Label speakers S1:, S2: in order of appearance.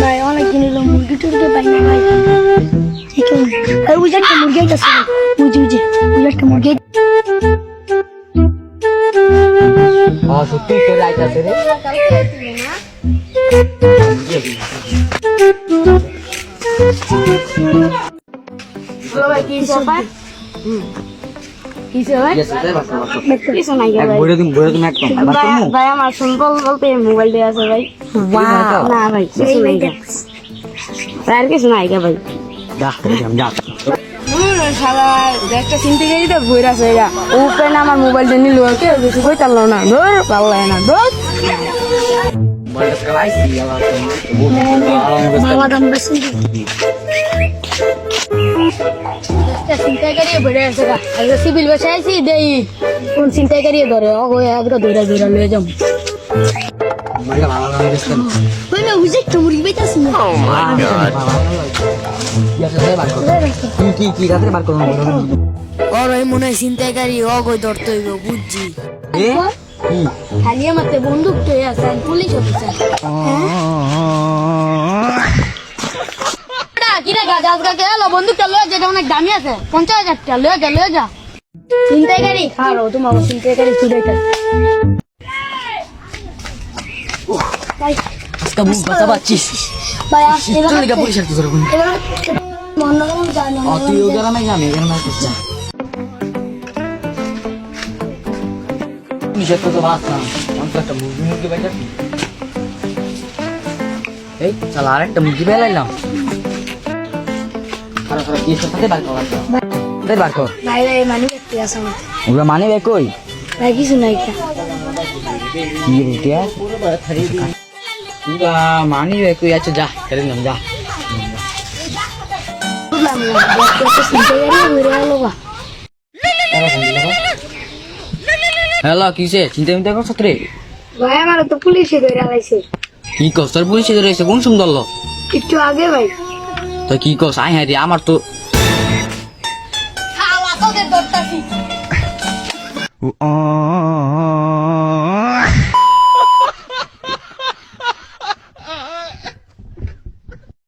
S1: ভাই অনেক দিন হলো মুরগি টুরগি পাই না ভাই। ঠিক আছে ভাই ওই যে একটা মুরগি আছে ওই যে ওই একটা মুরগি।
S2: সত্যি তোর আইতাছে রে।
S1: ভাই কি সবাই কিসে ভাই। আমার সিম্পল বলতে মোবাইল দিয়ে আছে ভাই. না ভাই কিছু নাই আর কিছু নাই ভাই। একটা চিনতে গেছি তো ভুই আছে এরা ওপেন আমার মোবাইলটা নিল কেউ কিছু কইতে পারল না। ধর ভালো লাগে না মামা দাম বেশি। সিভিল বসে আছি দেই। কোন চিন্তাই করিয়ে ধরে অগো আজকে ধরে ধরে লয়ে যাম। বুঝছি বন্দুক পুলিশ অফিসার কিরে গাছ আজকে এলো? বন্দুকটা লয়ে যেটা অনেক দামি আছে। পঞ্চাশ হাজার টাকা লয়ে যা লয়ে যা। চিন্তাই গাড়ি? খাও তোমার চিন্তাই গাড়ি ভাই মনে মনে
S2: তুই। তো তো বাস না। আমি একটা মুরগি মুরগি। এই চাল আর একটা মুরগি বেলাইলাম ওগুলো মানে বে কই
S1: ভাই কিছু নাই কা।
S2: আছে মানি বে কই আচ্ছা যা খেলে নিলাম যা।
S1: বুঝলাম না একটা চিন্তাই গাড়ি ঘুরে গেল বা
S2: হ্যালো কিসে? চিন্তা মিন্তা করছ রে
S1: ভাই আমার তো পুলিশে ধরে আলাইছে।
S2: কি কস পুলিশে ধরেছে কোন সুন্দর লো
S1: একটু আগে ভাই।
S2: তো কি কস? আয় হ্যাঁ রে আমার তো
S1: খাওয়া তোদের ধরতাছি।